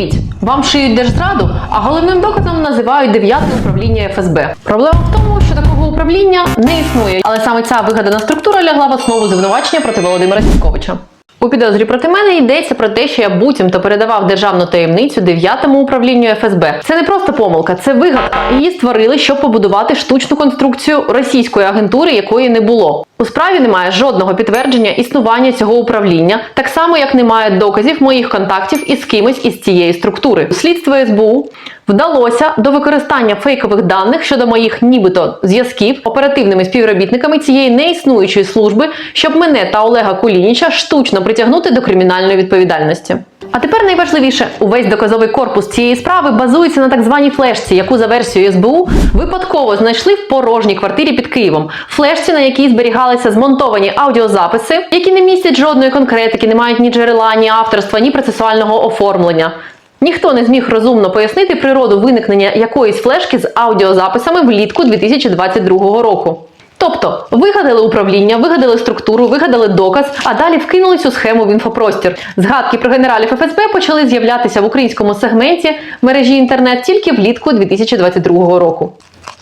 Уявіть, вам шиють держзраду, а головним доказом називають дев'яте управління ФСБ. Проблема в тому, що такого управління не існує, але саме ця вигадана структура лягла в основу звинувачення проти Володимира Сіньковича. У підозрі проти мене йдеться про те, що я буцімто передавав державну таємницю дев'ятому управлінню ФСБ. Це не просто помилка, це вигадка. Її створили, щоб побудувати штучну конструкцію російської агентури, якої не було. У справі немає жодного підтвердження існування цього управління, так само як немає доказів моїх контактів із кимось із цієї структури. Слідство СБУ вдалося до використання фейкових даних щодо моїх нібито зв'язків оперативними співробітниками цієї неіснуючої служби, щоб мене та Олега Кулініча штучно притягнути до кримінальної відповідальності. А тепер найважливіше, увесь доказовий корпус цієї справи базується на так званій флешці, яку за версією СБУ випадково знайшли в порожній квартирі під Києвом. Флешці, на якій зберігалися змонтовані аудіозаписи, які не містять жодної конкретики, не мають ні джерела, ні авторства, ні процесуального оформлення. Ніхто не зміг розумно пояснити природу виникнення якоїсь флешки з аудіозаписами влітку 2022 року. Тобто вигадали управління, вигадали структуру, вигадали доказ, а далі вкинули цю схему в інфопростір. Згадки про генералів ФСБ почали з'являтися в українському сегменті мережі інтернет тільки влітку 2022 року.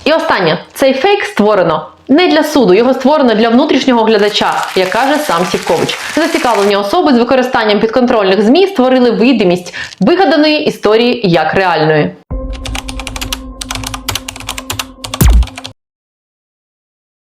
І останнє, цей фейк створено не для суду, його створено для внутрішнього глядача, як каже сам Сівкович. Зацікавлені особи з використанням підконтрольних ЗМІ створили видимість вигаданої історії як реальної.